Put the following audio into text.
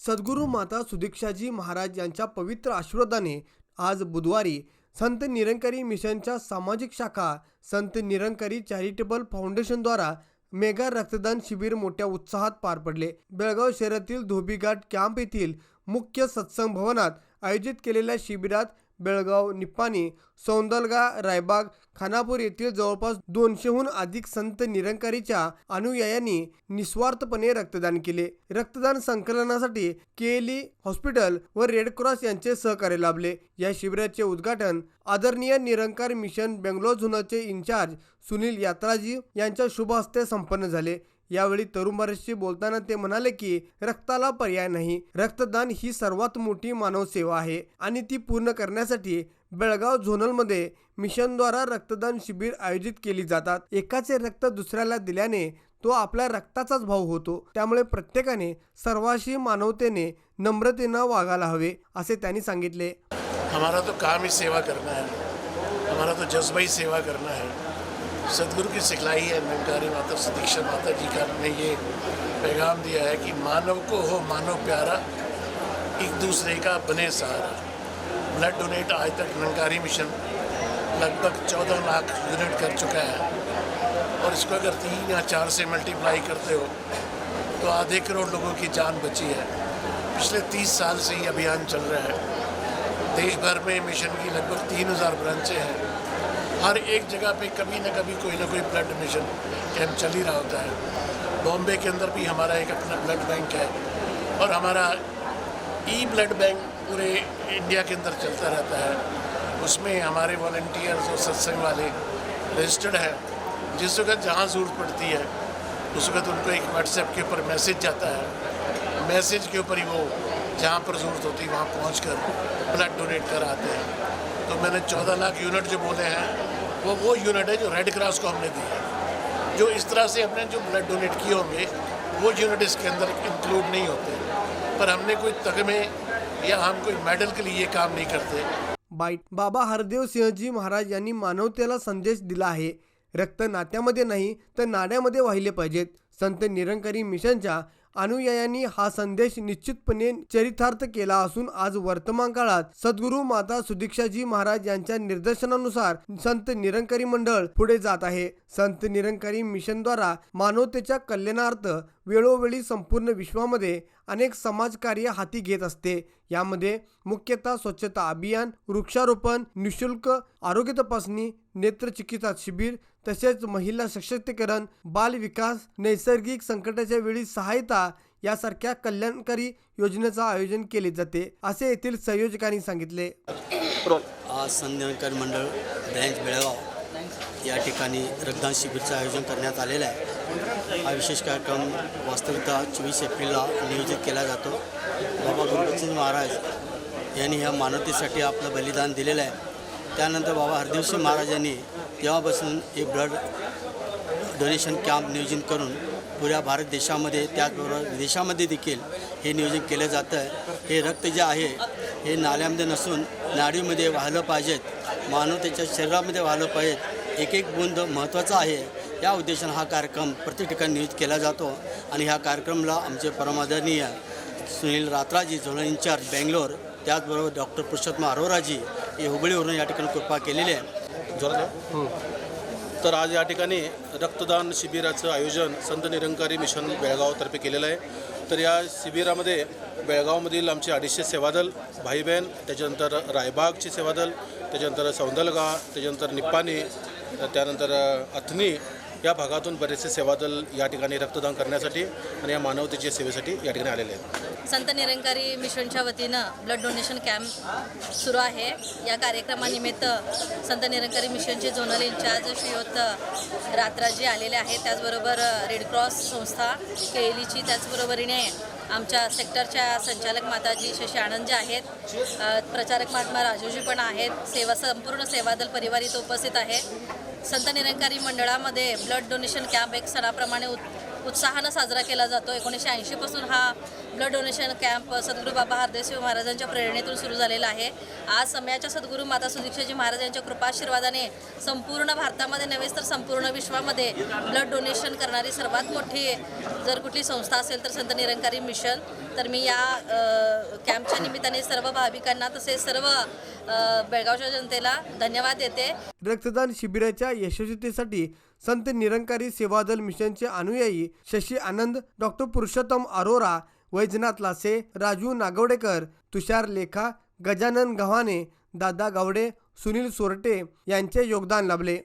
सद्गुरू माता सुदीक्षाजी महाराज यांच्या पवित्र आशीर्वादाने आज बुधवारी संत निरंकारी मिशनच्या सामाजिक शाखा संत निरंकारी चॅरिटेबल फाउंडेशनद्वारा मेगा रक्तदान शिबिर मोठ्या उत्साहात पार पडले. बेळगाव शहरातील धोबीघाट कॅम्प येथील मुख्य सत्संग भवनात आयोजित केलेल्या शिबिरात बेळगाव निप्पाणी सौंदलगा रायबाग खानापूर येथील जवळपास दोनशेहून अधिक संत निरंकारीच्या अनुयायांनी निस्वार्थपणे रक्तदान केले. रक्तदान संकलनासाठी केएलई हॉस्पिटल व रेड क्रॉस यांचे सहकार्य लाभले. या शिबिराचे उद्घाटन आदरणीय निरंकार मिशन बेंगलोर झुनाचे इन्चार्ज सुनील यात्राजी यांच्या शुभ हस्ते संपन्न झाले. यावेळी तरुण भारतशी बोलताना ते म्हणाले की रक्ताला पर्याय नाही. रक्तदान ही सर्वात मोठी मानव सेवा आहे आणि ती पूर्ण करण्यासाठी बेळगाव झोनलमध्ये मिशनद्वारा रक्तदान शिबिर आयोजित केली जातात. एकाचे रक्त दुसऱ्याला दिल्याने तो आपल्या रक्ताचाच भाव होतो. त्यामुळे प्रत्येकाने सर्वाशी मानवतेने नम्रतेनं वागायला हवे असे त्यांनी सांगितले. हमारा तो काम ही सेवा करना है. हमारा तो जज्बा ही सेवा करना है. सदगुरु की सिखलाई है निरंकारी माता सुदीक्षा माता जी का ने ये पैगाम दिया है कि मानव को हो मानव प्यारा, एक दूसरे का बने सहारा। ब्लड डोनेट आज तक निरंकारी मिशन लगभग चौदह लाख यूनिट कर चुका है। और इसको अगर तीन या चार से मल्टीप्लाई करते हो तो आधे करोड़ लोगों की जान बची है। पिछले तीस साल से ये अभियान चल रहा है। देश भर में मिशन की लगभग तीन हज़ार ब्रांचें हैं। हर एक जगह पे कभी ना कभी कोई ना कोई ब्लड डोनेशन कैंप चल ही रहा होता है। बॉम्बे के अंदर भी हमारा एक अपना ब्लड बैंक है और हमारा ई ब्लड बैंक पूरे इंडिया के अंदर चलता रहता है। उसमें हमारे वॉल्टियर्स और सत्संग वाले रजिस्टर्ड हैं। जिस वक्त जहाँ ज़रूरत पड़ती है, उस वक्त उनको एक व्हाट्सएप के ऊपर मैसेज जाता है। मैसेज के ऊपर ही वो जहाँ पर ज़रूरत होती है, वहाँ पहुँच कर ब्लड डोनेट कर आते हैं। तो मैंने चौदह लाख यूनिट जो बोले हैं वो वो यूनिट है जो रेड क्रॉस को हमने दी है। जो इस तरह से हमने जो ब्लड डोनेट किए होंगे वो यूनिट इसके अंदर इंक्लूड नहीं होते। पर हमने कोई तगमे या हम कोई मेडल के लिए ये काम नहीं करते। बाईट बाबा हरदेव सिंहजी महाराज यांनी मानवतेला संदेश दिला आहे. रक्त नात्यामध्ये नाही तर नाड्यामध्ये वाहिले पाहिजेत. संत निरंकारी मिशनच्या अनुयायांनी हा संदेश निश्चितपणे चरितार्थ केला असून आज वर्तमान काळात सद्गुरू माता सुदीक्षाजी महाराज यांच्या निर्देशनानुसार संत निरंकारी मंडळ पुढे जात आहे. संत निरंकारी मिशनद्वारा मानवतेच्या कल्याणार्थ वेळोवेळी संपूर्ण विश्वामध्ये अनेक समाजकार्य हाती घेत असते. यामध्ये मुख्यतः स्वच्छता अभियान वृक्षारोपण निशुल्क आरोग्य तपासणी नेत्रचिकित्सा शिबिर तसेच महिला सशक्तीकरण बाल विकास नैसर्गिक संकटाच्या वेळी सहायता यासारख्या कल्याणकारी योजनेचं आयोजन केले जाते असे येथील संयोजकांनी सांगितले. आज संध्याकाळ मंडळ ब्रँच बेळगाव या ठिकाणी रक्तदान शिबिरचं आयोजन करण्यात आलेलं आहे. हा विशेष कार्यक्रम वास्तविकता चोवीस एप्रिलला नियोजित केला जातो. बाबा गुरुसिंग महाराज यांनी ह्या मानवतेसाठी आपलं बलिदान दिलेलं आहे. त्यानंतर बाबा हरदेवसिंह महाराजांनी तेव्हापासून एक ब्लड डोनेशन कॅम्प नियोजन करून पुऱ्या भारत देशामध्ये त्याचबरोबर विदेशामध्ये देखील हे नियोजन केलं जातं आहे हे रक्त जे आहे हे नाल्यामध्ये नसून नाडीमध्ये वाहलं पाहिजेत मानवतेच्या शरीरामध्ये वाहलं पाहिजेत. एक एक बुंद महत्त्वाचा आहे. या उद्देशानं हा कार्यक्रम प्रत्येक ठिकाणी नियोजित केला जातो आणि ह्या कार्यक्रमाला आमचे परमादरणीय सुनील रात्राजी झोन इन्चार्ज बेंगलोर त्याचबरोबर डॉक्टर पुरुषोत्तम अरोराजी हे हुबळीवरून या ठिकाणी कृपा केलेली आहे. जोरात तर आज या ठिकाणी रक्तदान शिबिराचं आयोजन संत निरंकारी मिशन बेळगावतर्फे केलेलं आहे. तर या शिबिरामध्ये बेळगावमधील आमचे अडीचशे सेवादल भाई बहीण त्याच्यानंतर रायबागचे सेवादल त्याच्यानंतर सौंदलगा त्याच्यानंतर निप्पाणी त्यानंतर अथनी या भागातून बरेचसे सेवादल या ठिकाणी रक्तदान करण्यासाठी आणि या मानवतेच्या सेवेसाठी या ठिकाणी आलेले आहेत. संत निरंकारी मिशनच्या वतीनं ब्लड डोनेशन कॅम्प सुरू आहे. या कार्यक्रमानिमित्त संत निरंकारी मिशनचे झोनल इन्चार्ज श्रीयुत रात्राजी आलेले आहेत. त्याचबरोबर रेड क्रॉस संस्था केलीची त्याचबरोबरीने आमच्या सेक्टरच्या संचालक माताजी शशी आनंद जे आहेत प्रचारक महात्मा राजूजी पण आहेत. सेवा संपूर्ण सेवादल परिवार इथं उपस्थित आहे. संत निरंकारी मंडळामध्ये ब्लड डोनेशन कॅम्प एक सणाप्रमाणे उत उत्साहानं साजरा केला जातो. एकोणीसशे ऐंशीपासून हा ब्लड डोनेशन कॅम्प सद्गुरू बाबा हरदेशिव महाराजांच्या प्रेरणेतून सुरू झालेला आहे. आज समयाच्या सद्गुरू माता सुदीक्षाजी महाराजांच्या कृपाशीर्वादाने संपूर्ण भारतामध्ये नव्हेच तर संपूर्ण विश्वामध्ये ब्लड डोनेशन करणारी सर्वात मोठी जर कुठली संस्था असेल तर संत निरंकारी मिशन. तर मी या कॅम्पच्या निमित्ताने सर्व भाविकांना तसेच सर्व बेळगावच्या जनतेला धन्यवाद देते. रक्तदान शिबिराच्या यशस्वीतेसाठी संत निरंकारी सेवादल मिशनचे अनुयायी शशी आनंद डॉक्टर पुरुषोत्तम अरोरा वैजनाथ लासे राजू नागवडेकर तुषार लेखा गजानन गव्हाणे दादा गावडे सुनील सोरटे यांचे योगदान लाभले.